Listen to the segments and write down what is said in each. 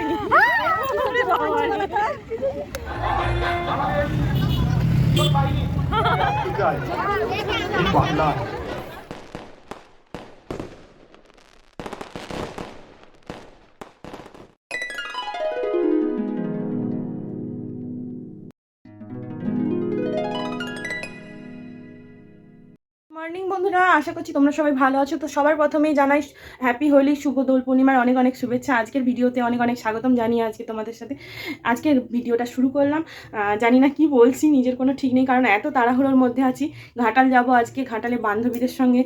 হয়নি বাংলা আশা করছি তোমরা সবাই ভালো আছো। তো সবার প্রথমেই জানাই হ্যাপি হোলি শুভ দোল পূর্ণিমার অনেক অনেক শুভেচ্ছা। আজকের ভিডিওতে অনেক অনেক স্বাগতম জানিয়ে আজকে তোমাদের সাথে আজকের ভিডিওটা শুরু করলাম। জানি না কি বলছি, নিজের কোনো ঠিক নেই, কারণ এত তাড়াহুড়োর মধ্যে আছি। ঘাটাল যাব আজকে, ঘাটালে বান্ধবীদের সঙ্গে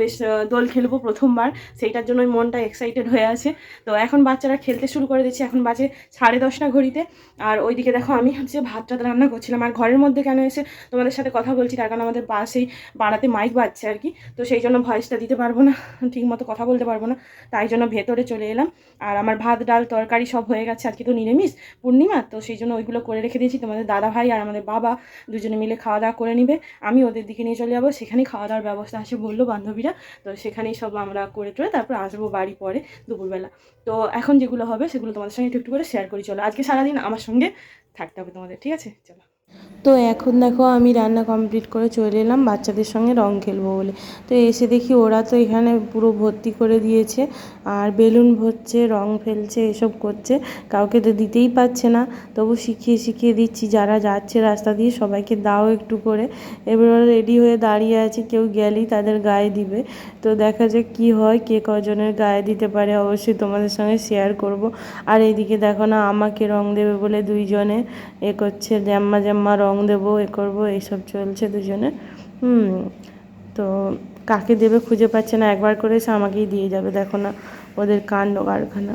বেশ দোল খেলব প্রথমবার। সেইটার জন্যই মনটা এক্সাইটেড হয়ে আছে। তো এখন বাচ্চারা খেলতে শুরু করে দিচ্ছে, এখন বাজে সাড়ে দশটা ঘড়িতে। আর ওইদিকে দেখো, আমি হচ্ছে ভাত টাত রান্না করছিলাম। আর ঘরের মধ্যে কেন এসে তোমাদের সাথে কথা বলছি, তার কারণ আমাদের পাশেই পাড়াতে মাইক বাজছে আর কি। তো সেই জন্য ভয়েসটা দিতে পারব না ঠিক মতো কথা বলতে পারব না, তাই জন্য ভেতরে চলে এলাম। আর আমার ভাত, ডাল, তরকারি সব হয়ে গেছে, আজকে তো নিরামিষ, পূর্ণিমা, তো সেই জন্য ওইগুলো করে রেখে দিয়েছি, তোমাদের দাদা ভাই আর আমাদের বাবা দুজনে মিলে খাওয়া দাওয়া করে নিবে। আমি ওদের দিকে নিয়ে চলে যাব, সেখানেই খাওয়া দাওয়ার ব্যবস্থা আছে বলল বান্ধবীরা, তো সেখানেই সব আমরা করে টোরে তারপর আসব বাড়ি পরে দুপুরবেলা। তো এখন যেগুলো হবে সেগুলো তোমাদের সঙ্গে একটু একটু করে শেয়ার করি, চলো। আজকে সারাদিন আমার সঙ্গে থাকতে হবে তোমাদের, ঠিক আছে? চলো। তো এখন দেখো আমি রান্না কমপ্লিট করে চলে এলাম, বাচ্চাদের সঙ্গে রং খেলব বলে। তো এসে দেখি ওরা তো এখানে পুরো ভর্তি করে দিয়েছে, আর বেলুন ভরছে, রং ফেলছে, এসব করছে, কাউকে তো দিতেই পারছে না। তবু শিখিয়ে শিখিয়ে দিচ্ছি, যারা যাচ্ছে রাস্তা দিয়ে সবাইকে দাও একটু করে। এবার রেডি হয়ে দাঁড়িয়ে আছে, কেউ গেলেই তাদের গায়ে দিবে। তো দেখা যাক কি হয়, কে কজনের গায়ে দিতে পারে, অবশ্যই তোমাদের সঙ্গে শেয়ার করব। আর এইদিকে দেখো না, আমাকে রং দেবে বলে দুইজনে এ করছে জাম্মা জাম্মা রং দেবো, এ করব, এইসব চলছে দুজনে। হুম, তো কাকে দেবে খুঁজে পাচ্ছে না, একবার করে এসে আমাকেই দিয়ে যাবে, দেখো না ওদের কাণ্ড কারখানা।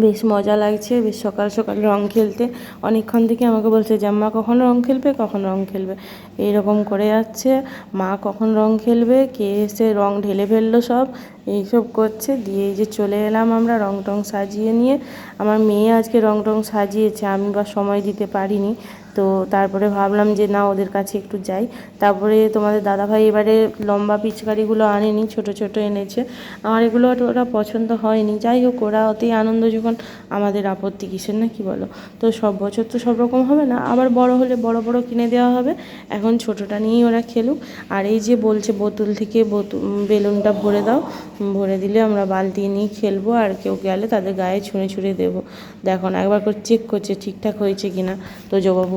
বেশ মজা লাগছে, বেশ সকাল সকাল রং খেলতে। অনেকক্ষণ থেকে আমাকে বলছে যে মা কখন রং খেলবে? কখন রং খেলবে? এইরকম করে যাচ্ছে। মা কখন রং খেলবে? কে এসে রং ঢেলে ফেলল সব? এইসব করছে। দিয়ে যে চলে এলাম আমরা রং টং সাজিয়ে নিয়ে। আমার মেয়ে আজকে রং টং সাজিয়েছে। আমি বা সময় দিতে পারিনি। তো তারপরে ভাবলাম যে না, ওদের কাছে একটু যাই। তারপরে তোমাদের দাদাভাই এবারে লম্বা পিচকারিগুলো আনেনি, ছোট ছোট এনেছে। আমার এগুলো ওরা পছন্দ হয়নি। যাই হোক, ওরা অতি আনন্দ যখন আমাদের আপত্তি কিসের না কি বলো? তো সব বছর তো সব রকম হবে না। আবার বড় হলে বড় বড় কিনে দেওয়া হবে। এখন ছোটোটা নিয়েই ওরা খেলুক। আর এই যে বলছে বোতল থেকে বোতল বেলুনটা ভরে দাও। ভরে দিলে আমরা বালতি নিয়ে খেলব। আর কেউ গেলে তাদের গায়ে ছুঁড়ে ছুঁড়ে দেবো। দেখো একবার করে চেক করছে ঠিকঠাক হয়েছে কিনা। তো জবাবু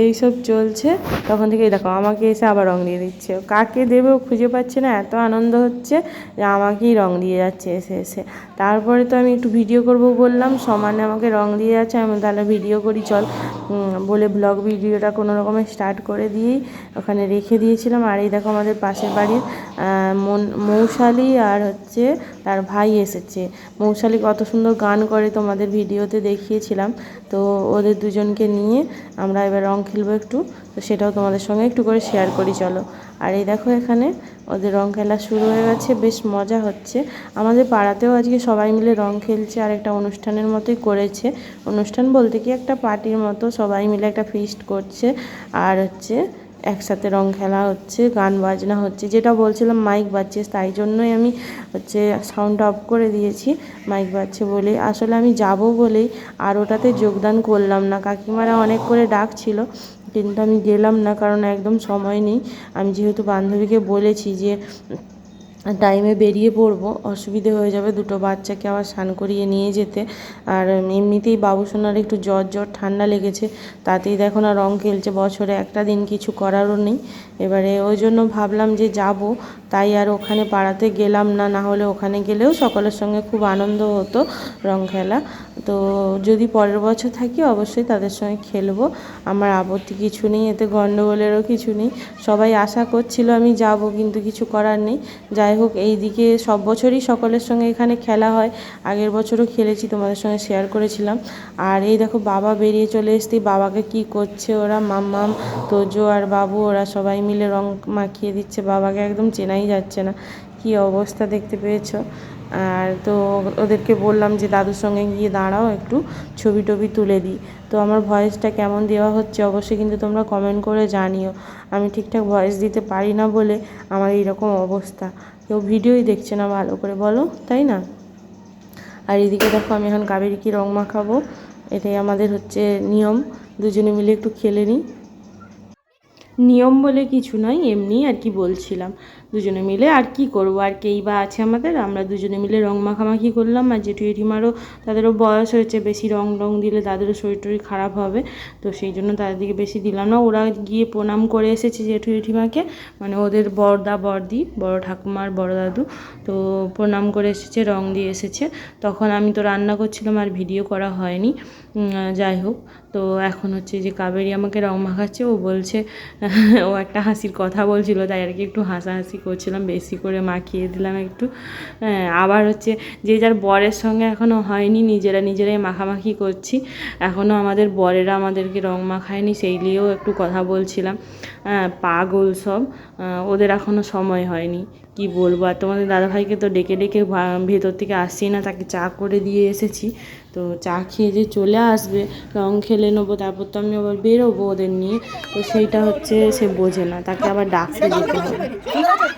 এইসব চলছে, তখন থেকে দেখো আমাকে এসে আবার রং দিয়ে দিচ্ছে। কাকে দেবে ও খুঁজে পাচ্ছে না, এত আনন্দ হচ্ছে যে আমাকেই রং দিয়ে যাচ্ছে এসে এসে। তারপরে তো আমি একটু ভিডিও করব বললাম, সমানে আমাকে রং দিয়ে যাচ্ছে, আমি তাহলে ভিডিও করি, চল। বলে ব্লগ ভিডিওটা কোনো রকমে স্টার্ট করে দিয়েই ওখানে রেখে দিয়েছিলাম। আর এই দেখো আমাদের পাশের বাড়ির মৌশালি আর হচ্ছে তার ভাই এসেছে। মৌশালি কত সুন্দর গান করে তোমাদের ভিডিওতে দেখিয়েছিলাম। তো ওদের দুজনকে নিয়ে আমরা এবার রং খেলব একটু, তো সেটাও তোমাদের সঙ্গে একটু করে শেয়ার করি, চলো। আর এই দেখো এখানে ওদের রঙ খেলা শুরু হয়ে গেছে, বেশ মজা হচ্ছে। আমাদের পাড়াতেও আজকে সবাই মিলে রঙ খেলছে, আর একটা অনুষ্ঠানের মতোই করেছে। অনুষ্ঠান বলতে কি একটা পার্টির মতো সবাই মিলে একটা ফিস্ট করছে, আর হচ্ছে একসাথে রং খেলা হচ্ছে, গান বাজনা হচ্ছে, যেটা বলছিলাম মাইক বাজছে, তাই জন্যই আমি হচ্ছে সাউন্ড অফ করে দিয়েছি মাইক বাজছে বলে আসলে আমি যাব বলেই, আর ওটাতে যোগদান করলাম না। কাকিমারা অনেক করে ডাকছিল, কিন্তু আমি গেলাম না, কারণ একদম সময় নেই। আমি যেহেতু বান্ধবীকে বলেছি যে টাইমে বেরিয়ে পড়ব, অসুবিধে হয়ে যাবে দুটো বাচ্চাকে আবার স্নান করিয়ে নিয়ে যেতে। আর এমনিতেই বাবুসোনার একটু জ্বর জ্বর ঠান্ডা লেগেছে, তাতেই দেখো না রং খেলছে। বছরে একটা দিন কিছু করারও নেই। এবারে ওই জন্য ভাবলাম যে যাব, তাই আর ওখানে পাড়াতে গেলাম না না হলে ওখানে গেলেও সকলের সঙ্গে খুব আনন্দ হতো রং খেলা। তো যদি পরের বছর থাকি, অবশ্যই তাদের সঙ্গে খেলব। আমার আপত্তি কিছু নেই, এতে গণ্ডগোলেরও কিছু নেই। সবাই আশা করছিল আমি যাব, কিন্তু কিছু করার নেই। যাই হোক, এই দিকে সব বছরই সকলের সঙ্গে এখানে খেলা হয়। আগের বছরও খেলেছি, তোমাদের সঙ্গে শেয়ার করেছিলাম। আর এই দেখো, বাবা বেরিয়ে চলে এসছি। বাবাকে কি করছে ওরা? মাম্মাম তোজো আর বাবু, ওরা সবাই মিলে রং মাখিয়ে দিচ্ছে। বাবাকে একদম চেনাই যাচ্ছে না। কি অবস্থা দেখতে পেয়েছ? আর তো ওদেরকে বললাম যে, দাদুর সঙ্গে গিয়ে দাঁড়াও, একটু ছবি টবি তুলে দিই। তো আমার ভয়েসটা কেমন দেওয়া হচ্ছে অবশ্যই কিন্তু তোমরা কমেন্ট করে জানিও। আমি ঠিকঠাক ভয়েস দিতে পারি না বলে আমার এইরকম অবস্থা। কেউ ভিডিওই দেখছে না ভালো করে, বলো, তাই না? আর এদিকে দেখো আমি এখন কাবেরিকে রং মাখাবো, এটাই আমাদের হচ্ছে নিয়ম, দুজনে মিলে একটু খেলে নিই। নিয়ম বলে কিছু নয়, এমনি আর কি বলছিলাম। দুজনে মিলে আর কি করব? আর কেই বা আছে আমাদের? আমরা দুজনে মিলে রং মাখামাখি করলাম। আর জেঠু জেঠিমারও তাদেরও বয়স হয়েছে, বেশি রং রং দিলে তাদেরও শরীর টরীর খারাপ হবে। তো সেই জন্য তাদেরকে বেশি দিলাম না। ওরা গিয়ে প্রণাম করে এসেছে জেঠু জেঠিমাকে। মানে ওদের বড়দা, বড়দি, বড় ঠাকুমার বড় দাদু। তো প্রণাম করে এসেছে, রং দিয়ে এসেছে। তখন আমি তো রান্না করছিলাম আর ভিডিও করা হয়নি। যাই হোক, তো এখন হচ্ছে যে কাবেরি আমাকে রং মাখাচ্ছে, ও বলছে, ও একটা হাসির কথা বলছিল, তাই আর কি একটু হাসাহাসি করছিলাম, বেশি করে মাখিয়ে দিলাম একটু। আবার হচ্ছে যে যার বরের সঙ্গে এখনও হয়নি, নিজেরা নিজেরাই মাখামাখি করছি এখনও আমাদের বরেরা আমাদেরকে রং মাখায়নি, সেই নিয়েও একটু কথা বলছিলাম। পাগল সব ওদের এখনও সময় হয়নি। কি বলব? আর তোমাদের দাদাভাইকে তো ডেকে ডেকে ভেতর থেকে আসছি না, তাকে চা করে দিয়ে এসেছি। তো চা খেয়ে যে চলে আসবে, রং খেলে নেব, তারপর তো আমি আবার বেরোবো ওদের নিয়ে। তো সেইটা হচ্ছে সে বোঝে না, তাকে আবার ডাকতে যেতে হবে।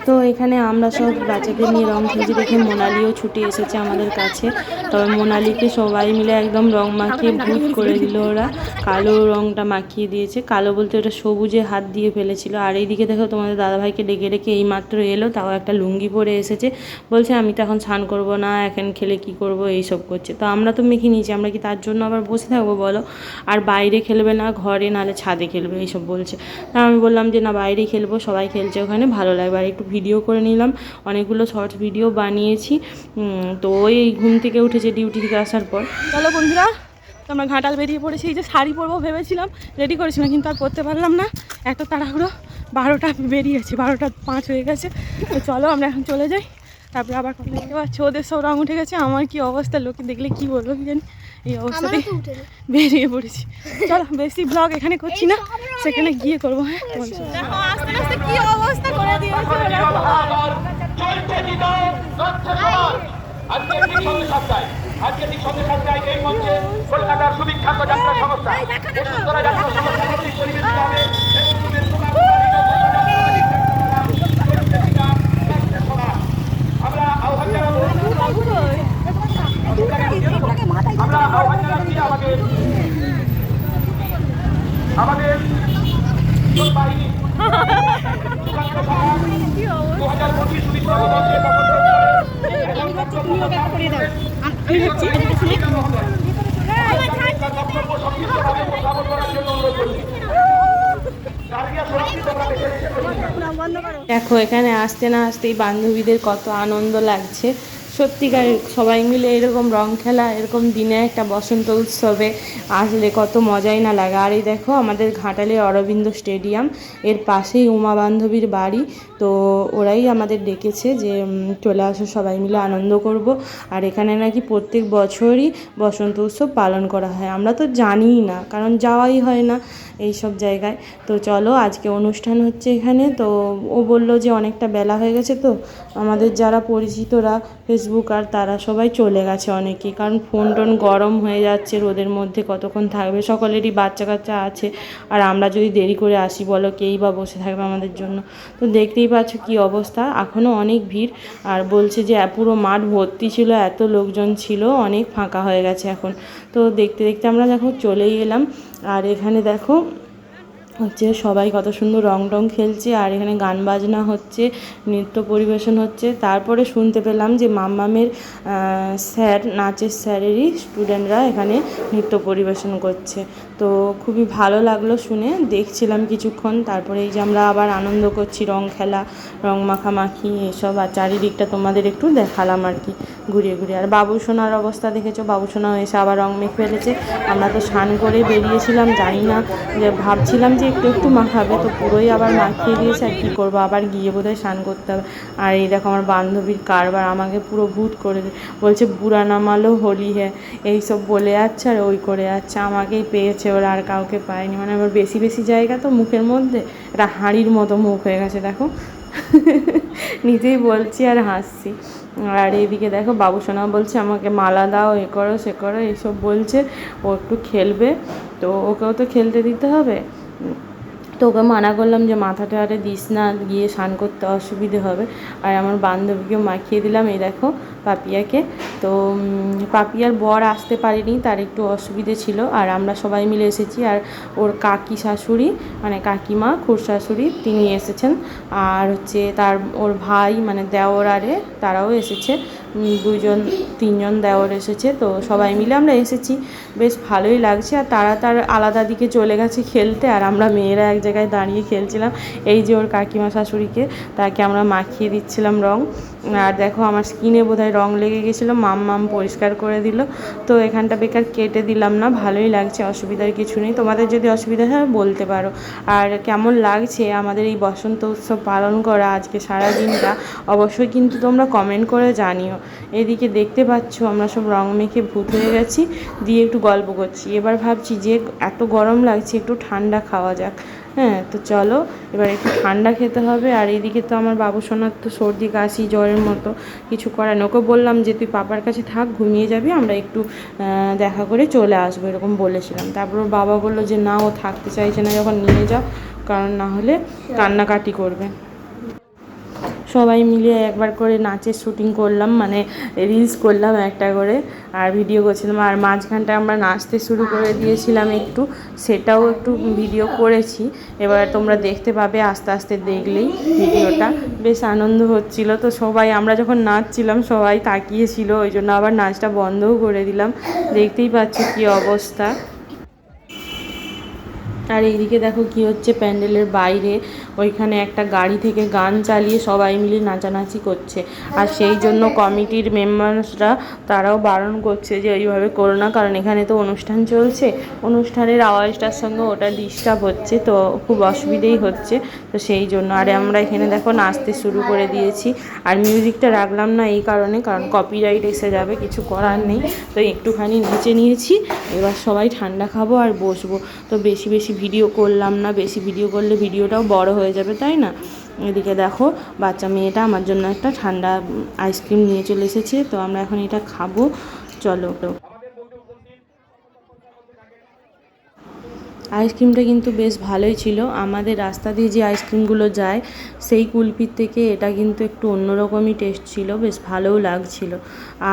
তো এখানে আমরা সব বাচ্চাদের নিয়ে রং খেলছি, দেখে মোনালিও ছুটে এসেছে আমাদের কাছে। তবে মোনালিকে সবাই মিলে একদম রং মাখিয়ে ভূত করে দিল ওরা। কালো রংটা মাখিয়ে দিয়েছে। কালো বলতে ওটা সবুজে হাত দিয়ে ফেলেছিল। আর এইদিকে দেখো তোমাদের দাদাভাইকে ডেকে ডেকে এইমাত্র এলো, তাও একটা লুঙ্গি পরে এসেছে, বলছে, আমি তো এখন স্নান করব না, এখন খেলে কি করব? এইসব করছে। তো আমরা তো মেখে নিয়েছি, আমরা কি তার জন্য আবার বসে থাকব, বলো? আর বাইরে খেলবে না, ঘরে, নাহলে ছাদে খেলবে, এইসব বলছে। তা আমি বললাম যে, না, বাইরে খেলব, সবাই খেলছে ওখানে, ভালো লাগবে। আর একটু ভিডিও করে নিলাম, অনেকগুলো শর্টস ভিডিও বানিয়েছি। তো ওই ঘুম থেকে উঠেছে ডিউটি থেকে আসার পর। চলো বন্ধুরা তো আমরা ঘাটাল বেরিয়ে পড়েছি, এই যে শাড়ি পরবো ভেবেছিলাম রেডি করেছিলাম কিন্তু আর পরতে পারলাম না, এত তাড়াহুড়ো। বারোটা বেরিয়েছে বারোটা পাঁচ হয়ে গেছে। তো চলো আমরা এখন চলে যাই। তারপরে আবার কথা দেখতে পাচ্ছি। ওদের সব রং উঠে গেছে। আমার কি অবস্থা? লোকে দেখলে কি বলব কি জানি? এই অবস্থাতে বেরিয়ে পড়েছি। চলো বেশি ব্লগ এখানে করছি না। সেখানে গিয়ে করব হ্যাঁ? আস্তে আস্তে কি অবস্থা করে দিয়েছে আজকে ঠিক এই মঞ্চে কলকাতার সুবিখ্যাত যাত্রা সংস্থা। যাত্রা সংস্থা কর্তৃক পরিবেশিত হবে এই উৎসবের প্রধান আমরা আহ্বান জানাব দেখো এখানে আসতে না আসতেই বান্ধবীদের কত আনন্দ লাগছে। সত্যিকার সবাই মিলে এরকম রং খেলা, এরকম দিনে একটা বসন্ত উৎসবে আসলে কত মজাই না লাগে। আর এই দেখো আমাদের ঘাটালের অরবিন্দ স্টেডিয়াম, এর পাশেই উমা বান্ধবীর বাড়ি। তো ওরাই আমাদের ডেকেছে যে চলে আসো সবাই মিলে, আনন্দ করব। আর এখানে নাকি প্রত্যেক বছরই বসন্ত উৎসব পালন করা হয়। আমরা তো জানিই না, কারণ যাওয়াই হয় না এই সব জায়গায়। তো চলো আজকে অনুষ্ঠান হচ্ছে এখানে। তো ও বলল যে অনেকটা বেলা হয়ে গেছে তো আমাদের যারা পরিচিতরা ফেসবুক আর তারা সবাই চলে গেছে অনেকেই কারণ ফোন টোন গরম হয়ে যাচ্ছে, রোদের মধ্যে কতক্ষণ থাকবে, সকলেরই বাচ্চা কাচ্চা আছে। আর আমরা যদি দেরি করে আসি, বলো কেই বা বসে থাকবে আমাদের জন্য। তো দেখতেই পাচ্ছ কি অবস্থা এখনও অনেক ভিড়। আর বলছে যে পুরো মাঠ ভর্তি ছিল, এত লোকজন ছিল, অনেক ফাঁকা হয়ে গেছে এখন। তো দেখতে দেখতে আমরা দেখো চলেই এলাম। আর এখানে দেখো হচ্ছে সবাই কত সুন্দর রং টং খেলছে, আর এখানে গান বাজনা হচ্ছে, নৃত্য পরিবেশন হচ্ছে। তারপরে শুনতে পেলাম যে মাম্মামের স্যার, নাচের স্যারেরই স্টুডেন্টরা এখানে নৃত্য পরিবেশন করছে। তো খুবই ভালো লাগল শুনে, দেখছিলাম কিছুক্ষণ, তারপরে এই যে আমরা আবার আনন্দ করছি, রং খেলা, রং মাখামাখি, এসব, আর চারিদিকটা তোমাদের একটু দেখালাম আর কি। ঘুরিয়ে ঘুরিয়ে। আর বাবু সোনার অবস্থা দেখেছ? বাবু সোনাও এসে আবার রং মেখে ফেলেছে। আমরা তো স্নান করে বেরিয়েছিলাম, জানি না, যে ভাবছিলাম যে একটু একটু মাখাবে, তো পুরোই আবার মাখিয়ে দিয়েছে, আর কী করব? আবার গিয়ে বোধহয় স্নান করতে হবে। আর এই দেখো আমার বান্ধবীর কারবার, আমাকে পুরো ভূত করে বলছে, বুড়া নামালো হোলি হ্যাঁ এইসব বলে যাচ্ছে আর ওই করে যাচ্ছে। আমাকেই পেয়েছে ওরা, আর কাউকে পায়নি। মানে আমার বেশি বেশি জায়গা তো মুখের মধ্যে। এটা হাঁড়ির মতো মুখ হয়ে গেছে, দেখো। নিজেই বলছি আর হাসছি। আর এদিকে দেখো বাবুসোনা বলছে, আমাকে মালা দাও, এ করো, সে করো, এইসব বলছে। ও একটু খেলবে। তো ওকেও তো খেলতে দিতে হবে। তো ওকে মানা করলাম যে, মাথাটা আরে দিস না, গিয়ে স্নান করতে অসুবিধে হবে। আর আমার বান্ধবীকে মাখিয়ে দিলাম। এই দেখো পাপিয়াকে। তো পাপিয়ার বর আসতে পারেনি, তার একটু অসুবিধে ছিল। আর আমরা সবাই মিলে এসেছি, আর ওর কাকি শাশুড়ি মানে কাকিমা খুড় শাশুড়ি, তিনি এসেছেন। আর হচ্ছে তার, ওর ভাই মানে দেওর আরে তারাও এসেছে। দুজন তিনজন দেওর এসেছে, তো সবাই মিলে আমরা এসেছি। বেশ ভালোই লাগছে, আর তারা তার আলাদা দিকে চলে গেছে খেলতে, আর আমরা মেয়েরা এক জায়গায় দাঁড়িয়ে খেলছিলাম। এই যে ওর কাকিমা শাশুড়িকে, তাকে আমরা মাখিয়ে দিচ্ছিলাম রং। আর দেখো আমার স্কিনে বোধহয় রং লেগে গেছিল, মাম মাম পরিষ্কার করে দিল। তো এখানটা বেকার কেটে দিলাম না, ভালোই লাগছে, অসুবিধার কিছু নেই। তোমাদের যদি অসুবিধা হয় বলতে পারো। আর কেমন লাগছে আমাদের এই বসন্ত উৎসব পালন করা আজকে সারা দিনটা অবশ্যই কিন্তু তোমরা কমেন্ট করে জানিও। এদিকে দেখতে পাচ্ছ আমরা সব রং মেখে ভূত হয়ে গেছি, দিয়ে একটু গল্প করছি। এবার ভাবছি যে এত গরম লাগছে, একটু ঠান্ডা খাওয়া যাক। হ্যাঁ তো চলো এবার একটু ঠান্ডা খেতে হবে আর এদিকে তো আমার বাবু সোনার তো সর্দি কাশি জ্বরের মতো কিছু করার। ওকে বললাম যে তুই পাপার কাছে থাক ঘুমিয়ে যাবি আমরা একটু দেখা করে চলে আসব এরকম বলেছিলাম। তারপর ওর বাবা বলল যে না ও থাকতে চাইছে না যখন নিয়ে যাও কারণ না হলে কান্নাকাটি করবে। সবাই মিলে একবার করে নাচের শুটিং করলাম মানে রিলস করলাম একটা করে, আর ভিডিও করছিলাম। আর মাঝখানটা আমরা নাচতে শুরু করে দিয়েছিলাম একটু, সেটাও একটু ভিডিও করেছি। এবার তোমরা দেখতে পাবে, আস্তে আস্তে দেখলেই ভিডিওটা। বেশ আনন্দ হচ্ছিল। তো সবাই, আমরা যখন নাচছিলাম, সবাই তাকিয়েছিল, ওই জন্য আবার নাচটা বন্ধও করে দিলাম। দেখতেই পাচ্ছ কী অবস্থা। আর এইদিকে দেখো কি হচ্ছে, প্যান্ডেলের বাইরে। ওইখানে একটা গাড়ি থেকে গান চালিয়ে সবাই মিলে নাচানাচি করছে। আর সেই জন্য কমিটির মেম্বার্সরা তারাও বারণ করছে যে এইভাবে করো না, কারণ এখানে তো অনুষ্ঠান চলছে। অনুষ্ঠানের আওয়াজটার সঙ্গে ওটা ডিস্টার্ব হচ্ছে, তো খুব অসুবিধেই হচ্ছে। তো সেই জন্য, আর আমরা এখানে দেখো নাচতে শুরু করে দিয়েছি। আর মিউজিকটা রাখলাম না এই কারণে, কারণ কপিরাইট এসে যাবে, কিছু করার নেই। তো একটুখানি নেচে নিয়েছি, এবার সবাই ঠান্ডা খাব আর বসবো। তো বেশি বেশি ভিডিও করলাম না, বেশি ভিডিও করলে ভিডিওটাও বড় হয়ে যাবে, তাই না? এদিকে দেখো, বাচ্চা মেয়েটা আমার জন্য একটা ঠান্ডা আইসক্রিম নিয়ে চলে এসেছে, তো আমরা এখন এটা খাব। চলো আইসক্রিমটা কিন্তু বেশ ভালোই ছিল। আমাদের রাস্তা দিয়ে যে আইসক্রিমগুলো যায়, সেই কুলপির থেকে এটা কিন্তু একটু অন্যরকমই টেস্ট ছিল, বেশ ভালোও লাগছিল।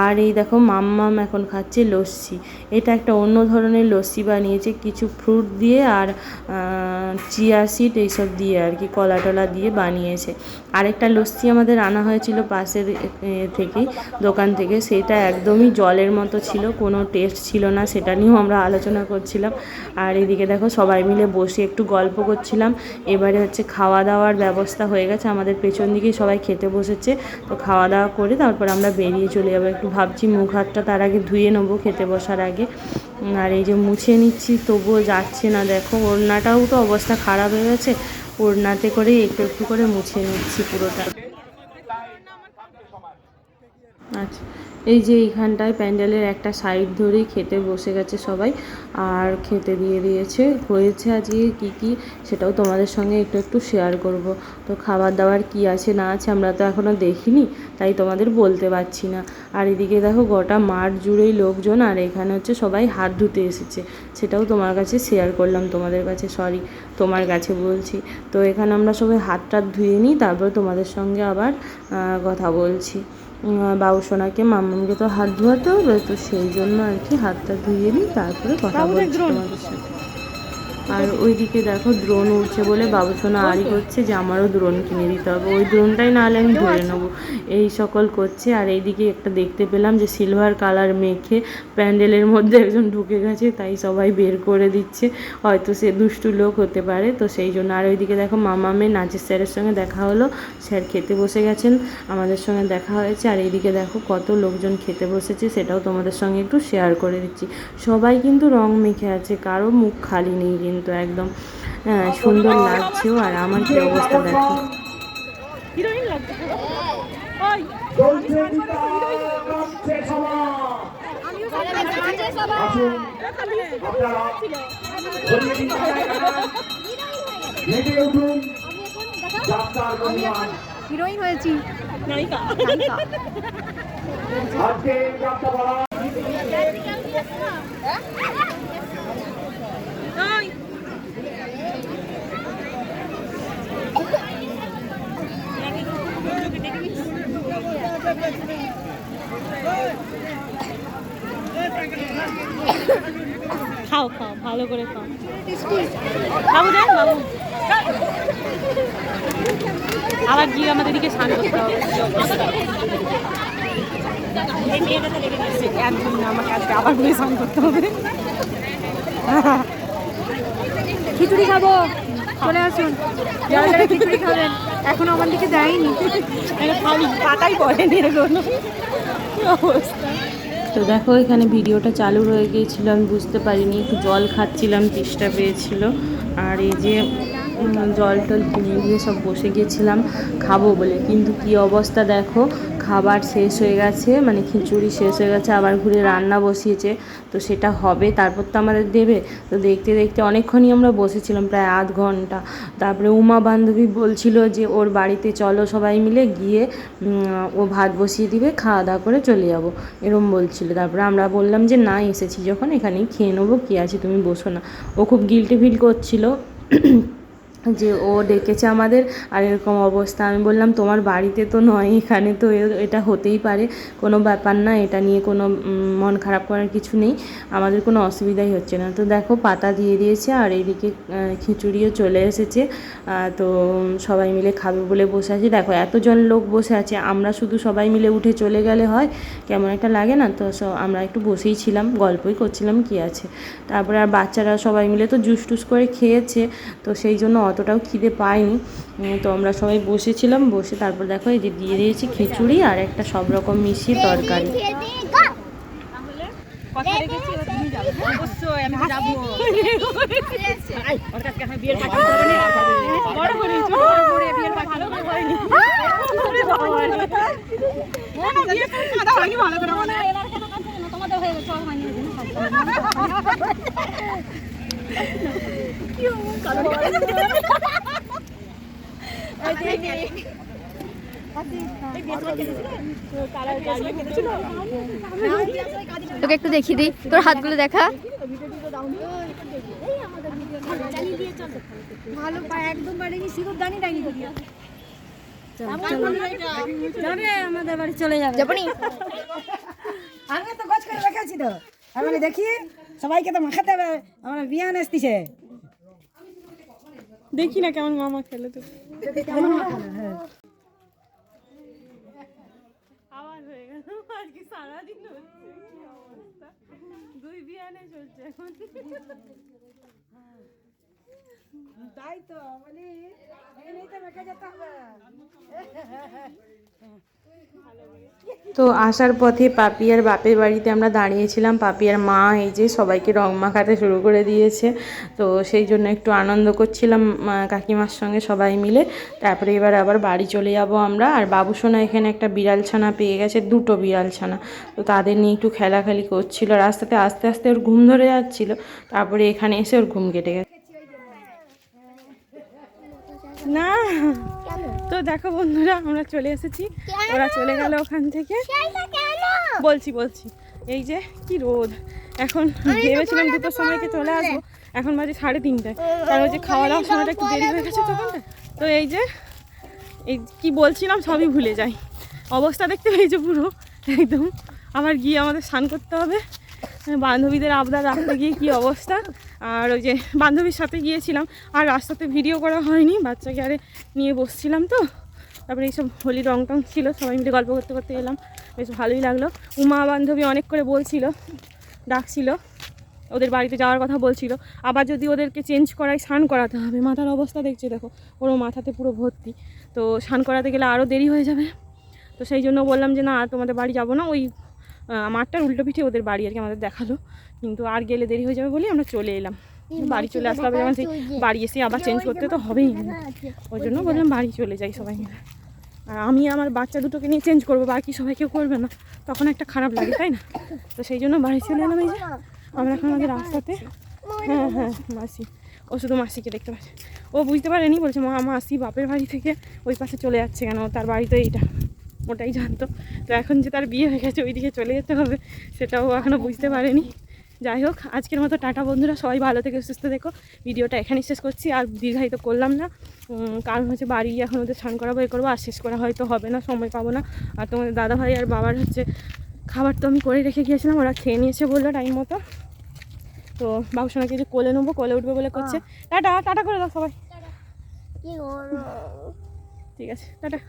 আর এই দেখো, মাম্মাম এখন খাচ্ছে লস্যি। এটা একটা অন্য ধরনের লস্যি বানিয়েছে, কিছু ফ্রুট দিয়ে আর চিয়া সিড এইসব দিয়ে আর কি, কলা টলা দিয়ে বানিয়েছে। আরেকটা লস্যি আমাদের আনা হয়েছিল পাশের থেকেই দোকান থেকে। সেটা একদমই জলের মতো ছিল, কোনো টেস্ট ছিল না, সেটা নিয়েও আমরা আলোচনা করছিলাম। আর এদিকে দেখো সবাই মিলে বসে একটু গল্প করছিলাম। এবারে হচ্ছে খাওয়া দাওয়ার ব্যবস্থা হয়ে গেছে। আমাদের পেছন দিকেই সবাই খেতে বসেছে। তো খাওয়া দাওয়া করে তারপর আমরা বেরিয়ে চলে যাব। একটু ভাবছি মুখ হাতটা তার আগে ধুয়ে নেব খেতে বসার আগে। আর এই যে মুছে নিচ্ছি, তবুও যাচ্ছে না। দেখো, ওড়নাটাও তো অবস্থা খারাপ হয়ে গেছে। ওড়নাতে করে একটু একটু করে মুছে নিচ্ছি পুরোটা। আচ্ছা। এই যে এইখানটায় প্যান্ডেলের একটা সাইড ধরেই খেতে বসে গেছে সবাই, আর খেতে দিয়ে দিয়েছে। হয়েছে আজকে কি কি সেটাও তোমাদের সঙ্গে একটু একটু শেয়ার করব। তো খাবার দাবার কি আছে না আছে আমরা তো এখনও দেখিনি, তাই তোমাদের বলতে পারছি না। আর এদিকে দেখো গোটা মাঠ জুড়েই লোকজন, আর এখানে হচ্ছে সবাই হাত ধুতে এসেছে। সেটাও তোমার কাছে শেয়ার করলাম তোমাদের কাছে সরি তোমার কাছে বলছি। তো এখানে আমরা সবাই হাত টাত ধুয়ে নিই, তারপর তোমাদের সঙ্গে আবার কথা বলছি। বাবু সোনাকে মাম্মামকে তো হাত ধোয়াতে হবে তো সেই জন্য আর কি হাতটা ধুয়ে নিই তারপরে কথা বলছি তোমাদের সাথে। আর ওইদিকে দেখো দ্রোন উঠছে বলে বাবু সোনা আড়ি করছে যে আমারও ড্রোন কিনে দিতে হবে। ওই দ্রোনটাই না হলে আমি ধরে নেব। এই সকল করছে আর এইদিকে একটা দেখতে পেলাম যে সিলভার কালার মেখে প্যান্ডেলের মধ্যে একজন ঢুকে গেছে, তাই সবাই বের করে দিচ্ছে। হয়তো সে দুষ্টু লোক হতে পারে, তো সেই জন্য। আর ওইদিকে দেখো মামা মেয়ে নাচের স্যারের সঙ্গে দেখা হলো। স্যার খেতে বসে গেছেন, আমাদের সঙ্গে দেখা হয়েছে। আর এইদিকে দেখো কত লোকজন খেতে বসেছে, সেটাও তোমাদের সঙ্গে একটু শেয়ার করে দিচ্ছি। সবাই কিন্তু রং মেখে আছে, কারও মুখ খালি নেই কিন্তু। একদম হ্যাঁ, সুন্দর লাগছেও আর আমার কি অবস্থা দেখো। হিরোইন লাগছে। ওই চলছে গীতা নাচছে সবাই আসুন আপনারা ধরিয়ে দিন জায়গাটা হেঁটে উঠুন যাত্রার গরিমা হিরোইন হয়েছি নায়িকা নায়িকা আজকে যাত্রা বলা ওই খাও খাও ভালো করে খাও। বাবু দেন বাবু। আবার গিয়ে আমাদের দিকে স্নান করতে হবে। এই মেয়েটা তো লেগে গেছে একদম না আমাকে আজকে আবার ঘুরে স্নান করতে হবে খিচুড়ি খাব। চলে আসুন। যারা যারা খিচুড়ি খাবেন এখন আমার দিকে দেয়নি। খালি পাতাই পড়েনি কি অবস্থা? তো দেখো, এখানে ভিডিওটা চালু রয়ে গিয়েছিল, আমি বুঝতে পারিনি, একটু জল খাচ্ছিলাম, তেষ্টা পেয়েছিল। আর এই যে জল টল কিনে দিয়ে সব বসে গিয়েছিলাম, খাব বলে। কিন্তু কি অবস্থা দেখো খাবার শেষ হয়ে গেছে মানে খিচুড়ি শেষ হয়ে গেছে, আবার ঘুরে রান্না বসিয়েছে, তো সেটা হবে, তারপর তো আমাদের দেবে। তো দেখতে দেখতে অনেকক্ষণই আমরা বসেছিলাম, প্রায় আধ ঘণ্টা। তারপরে উমা বান্ধবী বলছিল যে, ওর বাড়িতে চলো সবাই মিলে, গিয়ে ও ভাত বসিয়ে দিবে, খাওয়া দাওয়া করে চলে যাব। এরম বলছিল। তারপরে আমরা বললাম যে, না, এসেছি যখন, এখানেই খেয়ে নেব, কী আছে তুমি বসো না। ও খুব গিলটি ফিল করছিল। যে ও ডেকেছে আমাদের আর এরকম অবস্থা। আমি বললাম তোমার বাড়িতে তো নয় এখানে তো এটা হতেই পারে। কোনো ব্যাপার না এটা নিয়ে কোনো মন খারাপ করার কিছু নেই। আমাদের কোনো অসুবিধাই হচ্ছে না। তো দেখো পাতা দিয়ে দিয়েছে আর এইদিকে আহ, খিচুড়িও চলে এসেছে। তো সবাই মিলে খাবে বলে বসে আছে। দেখো এতজন লোক বসে আছে আমরা শুধু সবাই মিলে উঠে চলে গেলে হয়। কেমন একটা লাগে না তো আমরা একটু বসেই ছিলাম গল্পই করছিলাম কি আছে। তারপরে আর বাচ্চারা সবাই মিলে তো জুস টুস করে খেয়েছে তো সেই জন্য অতটাও খিদে পাইনি। তো আমরা সবাই বসেছিলাম, বসে তারপর দেখো এই যে দিয়ে দিয়েছি খিচুড়ি আর একটা সব রকম মিশিয়ে তরকারি। ভালো করে করে করে তোকে একটু দেখিয়ে দিই তোর হাতগুলো দেখা। ভালো পায় একদম বাড়িনি সিঁদুর দানি দানি আমাদের বাড়ি চলে যাবে। আমি তো গছ করে রেখেছি তো। আমি বলি, দেখি। সবাইকে তো মাখাতে হবে আমার বিয়ান আসতেছে। দেখি না কেমন মামা খেলে তো। আওয়াজ হয়ে গেল আজকে সারাদিন হচ্ছে কি অবস্থা। দুই বিয়ানে চলছে এখন। তাই তো, বলি তো আসার পথে পাপিয়ার বাপের বাড়িতে আমরা দাঁড়িয়েছিলাম। পাপিয়ার মা এই যে সবাইকে রং মাখাতে শুরু করে দিয়েছে। তো সেই জন্য একটু আনন্দ করছিলাম কাকিমার সঙ্গে সবাই মিলে। তারপরে এবার আবার বাড়ি চলে যাব আমরা। আর বাবুসোনা এখানে একটা বিড়াল ছানা পেয়ে গেছে, দুটো বিড়াল ছানা তো তাদের নিয়ে একটু খেলাখেলি করছিল। রাস্তাতে আস্তে আস্তে ওর ঘুম ধরে যাচ্ছিল। তারপরে এখানে এসে ওর ঘুম কেটে গেছে। না। তো দেখো বন্ধুরা আমরা চলে এসেছি। ওরা চলে গেল ওখান থেকে। বলছি বলছি। এই যে কি রোদ। এখন ভেবেছিলাম দুটোর সময়কে চলে আসব। এখন বাজে সাড়ে তিনটায়। কারণ ওই যে খাওয়া দাওয়ার সময়টা একটু দেরি হয়ে গেছে। তখন। তো এই যে এই কি বলছিলাম সবই ভুলে যাই। অবস্থা দেখতে পেয়েছ পুরো? একদম। আবার গিয়ে আমাদের স্নান করতে হবে। বান্ধবীদের আবদার রাখতে গিয়ে কি অবস্থা? আর ওই যে বান্ধবীর সাথে গিয়েছিলাম, আর রাস্তাতে ভিডিও করা হয়নি, বাচ্চাকে আরে নিয়ে বসছিলাম তো। তারপরে এইসব হোলি রং টং ছিল, সবাই মিলে গল্প করতে করতে এলাম, বেশ ভালোই লাগল। উমা বান্ধবী অনেক করে বলছিল, ডাকছিল, ওদের বাড়িতে যাওয়ার কথা বলছিল, আবার যদি ওদেরকে চেঞ্জ করায় স্নান করাতে হবে। মাথার অবস্থা দেখছে দেখো, ওরও মাথাতে পুরো ভর্তি। তো স্নান করাতে গেলে আরও দেরি হয়ে যাবে। তো সেই জন্য বললাম যে, না, তোমাদের বাড়ি যাব না। ওই মাঠটার উল্টো পিঠে ওদের বাড়ি আর কি আমাদের দেখাল। কিন্তু আর গেলে দেরি হয়ে যাবে বলে আমরা চলে এলাম। বাড়ি চলে আসতে হবে যখন সেই বাড়ি এসে আবার চেঞ্জ করতে তো হবেই। ওই জন্য বললাম বাড়ি চলে যাই সবাই মিলে। আর আমি আমার বাচ্চা দুটোকে নিয়ে চেঞ্জ করব বাকি সবাই কেউ করবে না। তখন একটা খারাপ লাগে তাই না? তো সেই জন্য বাড়ি চলে এলাম এই যে। আমরা এখন আমাদের রাস্তাতে। হ্যাঁ হ্যাঁ মাসি। ও শুধু মাসিকে দেখতে পাচ্ছে। ও বুঝতে পারেনি বলছে মা মাসি বাপের বাড়ি থেকে ওই পাশে চলে যাচ্ছে কেন? তার বাড়ি তো এইটা। ওটাই জানতো। তো এখন যে তার বিয়ে হয়ে গেছে ওইদিকে চলে যেতে হবে সেটাও এখনও বুঝতে পারেনি। যাই হোক আজকের মতো টাটা বন্ধুরা সবাই ভালো থেকে সুস্থ দেখো ভিডিওটা এখানেই শেষ করছি আর দীর্ঘায়িত করলাম না। কারণ হচ্ছে বাড়ি এখন ওদের স্নান করাবো এ করব আর শেষ করা হয়তো হবে না সময় পাবো না। আর তোমাদের দাদা ভাই আর বাবার হচ্ছে খাবার তো আমি করে রেখে গিয়েছিলাম ওরা খেয়ে নিয়েছে বলল টাইম মতো। তো বাবুসোনাকে যে কোলে নেব কোলে উঠবে বলে করছে। টাটা টাটা করে দাও সবাই। ঠিক আছে টাটা।